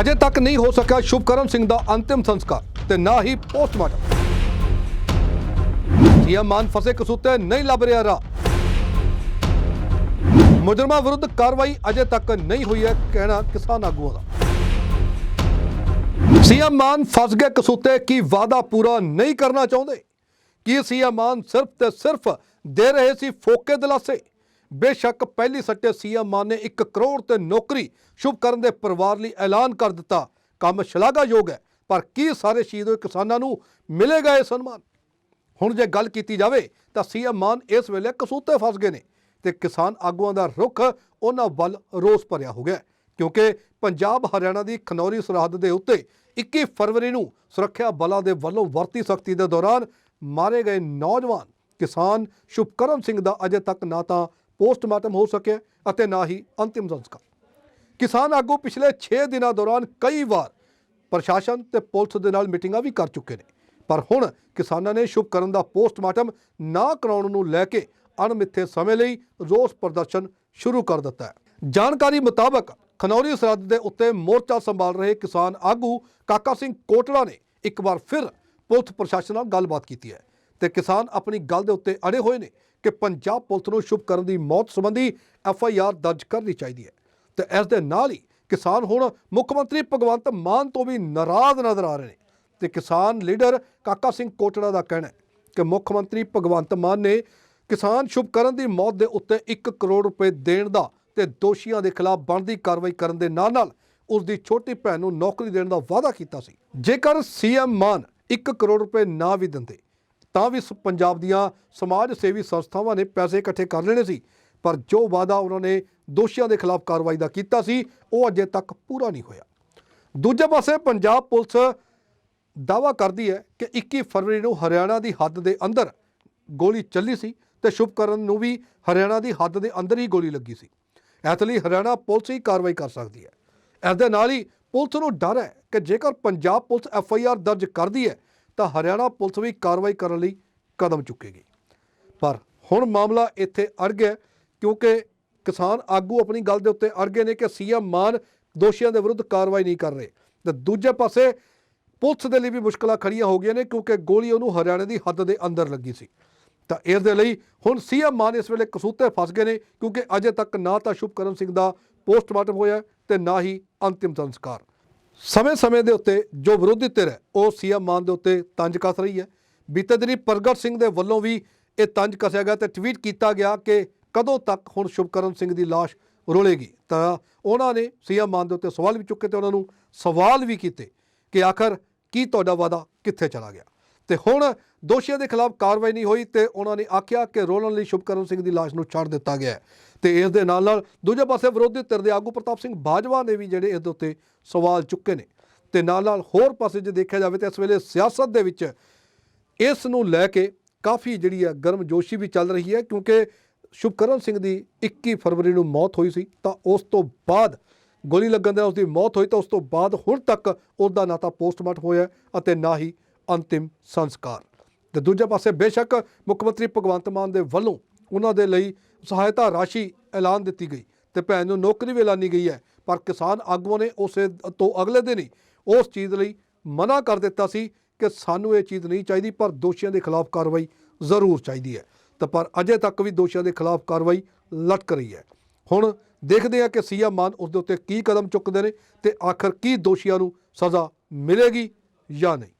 ਅਜੇ ਤੱਕ ਨਹੀਂ ਹੋ ਸਕਿਆ ਸ਼ੁਭਕਰਮ ਸਿੰਘ ਦਾ ਅੰਤਿਮ ਸੰਸਕਾਰ ਤੇ ਨਾ ਹੀ ਪੋਸਟਮਾਰਟਮ। ਸੀਐਮ ਮਾਨ ਫਸੇ ਕਸੂਤੇ ਨਹੀਂ ਲੱਭ ਰਿਹਾ ਰਾਹ। ਮੁਜਰਮਾਂ ਵਿਰੁੱਧ ਕਾਰਵਾਈ ਅਜੇ ਤੱਕ ਨਹੀਂ ਹੋਈ ਹੈ, ਕਹਿਣਾ ਕਿਸਾਨ ਆਗੂਆਂ ਦਾ। ਸੀਐਮ ਮਾਨ ਫਸ ਗਏ ਕਸੂਤੇ ਕੀ ਵਾਅਦਾ ਪੂਰਾ ਨਹੀਂ ਕਰਨਾ ਚਾਹੁੰਦੇ? ਕੀ ਸੀਐਮ ਮਾਨ ਸਿਰਫ ਤੇ ਸਿਰਫ ਦੇ ਰਹੇ ਸੀ ਫੋਕੇ ਦਿਲਾਸੇ ਬੇਸ਼ੱਕ ਪਹਿਲੀ ਸੱਟੇ ਸੀਐਮ ਮਾਨ ਨੇ 1 ਕਰੋੜ ਤੇ ਨੌਕਰੀ ਸ਼ੁਭਕਰਨ ਦੇ ਪਰਿਵਾਰ ਲਈ ਐਲਾਨ ਕਰ ਦਿੱਤਾ। ਕੰਮ ਸ਼ਲਾਘਾਯੋਗ ਹੈ, ਪਰ ਕੀ ਸਾਰੇ ਸ਼ਹੀਦ ਹੋਏ ਕਿਸਾਨਾਂ ਨੂੰ ਮਿਲੇਗਾ ਇਹ ਸਨਮਾਨ? ਹੁਣ ਜੇ ਗੱਲ ਕੀਤੀ ਜਾਵੇ, ਤਾਂ ਸੀਐਮ ਮਾਨ ਇਸ ਵੇਲੇ ਕਸੂਤੇ ਫਸ ਗਏ ਨੇ ਤੇ ਕਿਸਾਨ ਆਗੂਆਂ ਦਾ ਰੁਖ ਉਹਨਾਂ ਵੱਲ ਰੋਸ ਭਰਿਆ ਹੋ ਗਿਆ ਕਿਉਂਕਿ ਪੰਜਾਬ ਹਰਿਆਣਾ ਦੀ ਖਨੌਰੀ ਸਰਹੱਦ ਦੇ ਉੱਤੇ 21 ਫਰਵਰੀ ਨੂੰ ਸੁਰੱਖਿਆ ਬਲਾਂ ਦੇ ਵੱਲੋਂ ਵਰਤੀ ਸਖਤੀ ਦੇ ਦੌਰਾਨ ਮਾਰੇ ਗਏ ਨੌਜਵਾਨ ਕਿਸਾਨ ਸ਼ੁਭਕਰਮ ਸਿੰਘ ਦਾ ਅਜੇ ਤੱਕ ਨਾ ਤਾਂ ਪੋਸਟਮਾਰਟਮ ਹੋ ਸਕਿਆ ਅਤੇ ਨਾ ਹੀ ਅੰਤਿਮ ਸੰਸਕਾਰ। ਕਿਸਾਨ ਆਗੂ ਪਿਛਲੇ 6 ਦਿਨਾਂ ਦੌਰਾਨ ਕਈ ਵਾਰ ਪ੍ਰਸ਼ਾਸਨ ਤੇ ਪੁਲਿਸ ਦੇ ਨਾਲ ਮੀਟਿੰਗਾਂ ਵੀ ਕਰ ਚੁੱਕੇ ਨੇ। ਪਰ ਹੁਣ ਕਿਸਾਨਾਂ ਨੇ ਸ਼ੁਭ ਕਰਨ ਦਾ ਪੋਸਟਮਾਰਟਮ ਨਾ ਕਰਾਉਣ ਨੂੰ ਲੈ ਕੇ ਅਣਮਿੱਥੇ ਸਮੇਂ ਲਈ ਰੋਸ ਪ੍ਰਦਰਸ਼ਨ ਸ਼ੁਰੂ ਕਰ ਦਿੱਤਾ ਹੈ। ਜਾਣਕਾਰੀ ਮੁਤਾਬਕ ਖਨੌਰੀ ਸਰਹੱਦ ਦੇ ਉੱਤੇ ਮੋਰਚਾ ਸੰਭਾਲ ਰਹੇ ਕਿਸਾਨ ਆਗੂ ਕਾਕਾ ਸਿੰਘ ਕੋਟੜਾ ਨੇ ਇੱਕ ਵਾਰ ਫਿਰ ਪੁਲਿਸ ਪ੍ਰਸ਼ਾਸਨ ਨਾਲ ਗੱਲਬਾਤ ਕੀਤੀ ਹੈ ਤੇ ਕਿਸਾਨ ਆਪਣੀ ਗੱਲ ਦੇ ਉੱਤੇ ਅੜੇ ਹੋਏ ਨੇ ਕਿ ਪੰਜਾਬ ਪੁਲਿਸ ਨੂੰ ਸ਼ੁਭਕਰਨ ਦੀ ਮੌਤ ਸੰਬੰਧੀ ਐਫ ਆਈ ਆਰ ਦਰਜ ਕਰਨੀ ਚਾਹੀਦੀ ਹੈ। ਤੇ ਇਸ ਦੇ ਨਾਲ ਹੀ ਕਿਸਾਨ ਹੁਣ ਮੁੱਖ ਮੰਤਰੀ ਭਗਵੰਤ ਮਾਨ ਤੋਂ ਵੀ ਨਾਰਾਜ਼ ਨਜ਼ਰ ਆ ਰਹੇ ਨੇ। ਤੇ ਕਿਸਾਨ ਲੀਡਰ ਕਾਕਾ ਸਿੰਘ ਕੋਟੜਾ ਦਾ ਕਹਿਣਾ ਹੈ ਕਿ ਮੁੱਖ ਮੰਤਰੀ ਭਗਵੰਤ ਮਾਨ ਨੇ ਕਿਸਾਨ ਸ਼ੁਭਕਰਨ ਦੀ ਮੌਤ ਦੇ ਉੱਤੇ 1 ਕਰੋੜ ਰੁਪਏ ਦੇਣ ਦਾ ਤੇ ਦੋਸ਼ੀਆਂ ਦੇ ਖਿਲਾਫ ਬਣਦੀ ਕਾਰਵਾਈ ਕਰਨ ਦੇ ਨਾਲ ਨਾਲ ਉਸ ਦੀ ਛੋਟੀ ਭੈਣ ਨੂੰ ਨੌਕਰੀ ਦੇਣ ਦਾ ਵਾਅਦਾ ਕੀਤਾ ਸੀ। ਜੇਕਰ ਸੀਐਮ ਮਾਨ 1 ਕਰੋੜ ਰੁਪਏ ਨਾ ਵੀ ਦਿੰਦੇ ਤਾਂ ਵੀ ਸ- ਪੰਜਾਬ ਦੀਆਂ ਸਮਾਜ ਸੇਵੀ ਸੰਸਥਾਵਾਂ ਨੇ ਪੈਸੇ ਇਕੱਠੇ ਕਰ ਲੈਣੇ ਸੀ, ਪਰ ਜੋ ਵਾਅਦਾ ਉਹਨਾਂ ਨੇ ਦੋਸ਼ੀਆਂ ਦੇ ਖਿਲਾਫ ਕਾਰਵਾਈ ਦਾ ਕੀਤਾ ਸੀ, ਉਹ ਅਜੇ ਤੱਕ ਪੂਰਾ ਨਹੀਂ ਹੋਇਆ। ਦੂਜੇ ਪਾਸੇ ਪੰਜਾਬ ਪੁਲਿਸ ਦਾਵਾ ਕਰਦੀ ਹੈ ਕਿ 21 ਫਰਵਰੀ ਨੂੰ ਹਰਿਆਣਾ ਦੀ ਹੱਦ ਦੇ ਅੰਦਰ ਗੋਲੀ ਚੱਲੀ ਸੀ ਤੇ ਸ਼ੁਭਕਰਨ ਨੂੰ ਵੀ ਹਰਿਆਣਾ ਦੀ ਹੱਦ ਦੇ ਅੰਦਰ ਹੀ ਗੋਲੀ ਲੱਗੀ ਸੀ। ਇਸ ਲਈ ਹਰਿਆਣਾ ਪੁਲਿਸ ਹੀ ਕਾਰਵਾਈ ਕਰ ਸਕਦੀ ਹੈ। ਇਸ ਦੇ ਨਾਲ ਹੀ ਪੁਲਿਸ ਨੂੰ ਡਰ ਹੈ ਕਿ ਜੇਕਰ Punjab police F I R ਦਰਜ ਕਰਦੀ ਹੈ ਤਾਂ ਹਰਿਆਣਾ ਪੁਲਿਸ ਵੀ ਕਾਰਵਾਈ ਕਰਨ ਲਈ ਕਦਮ ਚੁੱਕੇਗੀ। ਪਰ ਹੁਣ ਮਾਮਲਾ ਇੱਥੇ ਅੜ ਗਿਆ ਕਿਉਂਕਿ ਕਿਸਾਨ ਆਗੂ ਆਪਣੀ ਗੱਲ ਦੇ ਉੱਤੇ ਅੜ ਗਏ ਨੇ ਕਿ ਸੀਐਮ ਮਾਨ ਦੋਸ਼ੀਆਂ ਦੇ ਵਿਰੁੱਧ ਕਾਰਵਾਈ ਨਹੀਂ ਕਰ ਰਹੇ। ਤੇ ਦੂਜੇ ਪਾਸੇ ਪੁਲਿਸ ਦੇ ਲਈ ਵੀ ਮੁਸ਼ਕਲਾਂ ਖੜੀਆਂ ਹੋ ਗਈਆਂ ਨੇ, ਕਿਉਂਕਿ ਗੋਲੀ ਉਹਨੂੰ ਹਰਿਆਣੇ ਦੀ ਹੱਦ ਦੇ ਅੰਦਰ ਲੱਗੀ ਸੀ। ਤਾਂ ਇਸ ਦੇ ਲਈ ਹੁਣ ਸੀਐਮ ਮਾਨ ਇਸ ਵੇਲੇ ਕਸੂਤੇ ਫਸ ਗਏ ਨੇ, ਕਿਉਂਕਿ ਅਜੇ ਤੱਕ ਨਾ ਤਾਂ ਸ਼ੁਭਕਰਨ ਸਿੰਘ ਦਾ ਪੋਸਟਮਾਰਟਮ ਹੋਇਆ ਤੇ ਨਾ ਹੀ ਅੰਤਿਮ ਸੰਸਕਾਰ। ਸਮੇਂ-ਸਮੇਂ ਦੇ ਉੱਤੇ ਜੋ ਵਿਰੋਧੀ ਧਿਰ ਹੈ, ਉਹ ਸੀਐਮ ਮਾਨ ਦੇ ਉੱਤੇ ਤੰਜ ਕੱਸ ਰਹੀ ਹੈ। ਬੀਤੇ ਦਿਨੀ ਪ੍ਰਗਟ ਸਿੰਘ ਦੇ ਵੱਲੋਂ ਵੀ ਇਹ ਤੰਜ ਕੱਸਿਆ ਗਿਆ ਤੇ ਟਵੀਟ ਕੀਤਾ ਗਿਆ ਕਿ ਕਦੋਂ ਤੱਕ ਹੁਣ ਸ਼ੁਭਕਰਨ ਸਿੰਘ ਦੀ ਲਾਸ਼ ਰੋਲੇਗੀ। ਤਾਂ ਉਹਨਾਂ ਨੇ ਸੀਐਮ ਮਾਨ ਦੇ ਉੱਤੇ ਸਵਾਲ ਵੀ ਚੁੱਕੇ ਤੇ ਉਹਨਾਂ ਨੂੰ ਸਵਾਲ ਵੀ ਕੀਤੇ ਕਿ ਆਖਰ ਕੀ ਤੁਹਾਡਾ ਵਾਦਾ ਕਿੱਥੇ ਚਲਾ ਗਿਆ? ਤੇ ਹੁਣ ਦੋਸ਼ੀਆਂ ਦੇ ਖਿਲਾਫ ਕਾਰਵਾਈ ਨਹੀਂ ਹੋਈ ਤੇ ਉਹਨਾਂ ਨੇ ਆਖਿਆ ਕਿ ਰੋਲਣ ਲਈ ਸ਼ੁਭਕਰਨ ਸਿੰਘ ਦੀ ਲਾਸ਼ ਨੂੰ ਛੱਡ ਦਿੱਤਾ ਗਿਆ ਹੈ। ਤੇ ਇਸ ਦੇ ਨਾਲ ਨਾਲ ਦੂਜੇ ਪਾਸੇ ਵਿਰੋਧੀ ਧਿਰ ਦੇ ਆਗੂ ਪ੍ਰਤਾਪ ਸਿੰਘ ਬਾਜਵਾ ਨੇ ਵੀ ਜਿਹੜੇ ਇਹਦੇ ਉੱਤੇ ਸਵਾਲ ਚੁੱਕੇ ਨੇ। ਤੇ ਨਾਲ ਨਾਲ ਹੋਰ ਪਾਸੇ ਜੇ ਦੇਖਿਆ ਜਾਵੇ ਤਾਂ ਇਸ ਵੇਲੇ ਸਿਆਸਤ ਦੇ ਵਿੱਚ ਇਸ ਨੂੰ ਲੈ ਕੇ ਕਾਫੀ ਜਿਹੜੀ ਹੈ ਗਰਮਜੋਸ਼ੀ ਵੀ ਚੱਲ ਰਹੀ ਹੈ ਕਿਉਂਕਿ ਸ਼ੁਭਕਰਨ ਸਿੰਘ ਦੀ 21 ਫਰਵਰੀ ਨੂੰ ਮੌਤ ਹੋਈ ਸੀ ਤਾਂ ਉਸ ਤੋਂ ਬਾਅਦ ਗੋਲੀ ਲੱਗਣ ਦੇ ਨਾਲ ਉਸ ਦੀ ਮੌਤ ਹੋਈ ਤਾਂ ਉਸ ਤੋਂ ਬਾਅਦ ਹੁਣ ਤੱਕ ਉਸ ਦਾ ਨਾ ਤਾਂ ਪੋਸਟਮਾਰਟਮ ਹੋਇਆ ਅਤੇ ਨਾ ਹੀ ਅੰਤਿਮ ਸੰਸਕਾਰ। ਤੇ ਦੂਜੇ ਪਾਸੇ ਬੇਸ਼ੱਕ ਮੁੱਖ ਮੰਤਰੀ ਭਗਵੰਤ ਮਾਨ ਦੇ ਵੱਲੋਂ ਉਹਨਾਂ ਦੇ ਲਈ ਸਹਾਇਤਾ ਰਾਸ਼ੀ ਐਲਾਨ ਦਿੱਤੀ ਗਈ ਤੇ ਭੈਣ ਨੂੰ ਨੌਕਰੀ ਵੀ ਐਲਾਨੀ ਗਈ ਹੈ। ਪਰ ਕਿਸਾਨ ਆਗੂਆਂ ਨੇ ਉਸੇ ਤੋਂ ਅਗਲੇ ਦਿਨ ਹੀ ਉਸ ਚੀਜ਼ ਲਈ ਮਨਾ ਕਰ ਦਿੱਤਾ ਸੀ ਕਿ ਸਾਨੂੰ ਇਹ ਚੀਜ਼ ਨਹੀਂ ਚਾਹੀਦੀ, ਪਰ ਦੋਸ਼ੀਆਂ ਦੇ ਖਿਲਾਫ ਕਾਰਵਾਈ ਜ਼ਰੂਰ ਚਾਹੀਦੀ ਹੈ। ਤਾਂ ਪਰ ਅਜੇ ਤੱਕ ਵੀ ਦੋਸ਼ੀਆਂ ਦੇ ਖਿਲਾਫ ਕਾਰਵਾਈ ਲਟਕ ਰਹੀ ਹੈ। ਹੁਣ ਦੇਖਦੇ ਹਾਂ ਕਿ ਸੀਐਮ ਮਾਨ ਉਸ ਦੇ ਉੱਤੇ ਕੀ ਕਦਮ ਚੁੱਕਦੇ ਨੇ ਤੇ ਆਖਰ ਕੀ ਦੋਸ਼ੀਆਂ ਨੂੰ ਸਜ਼ਾ ਮਿਲੇਗੀ ਜਾਂ ਨਹੀਂ।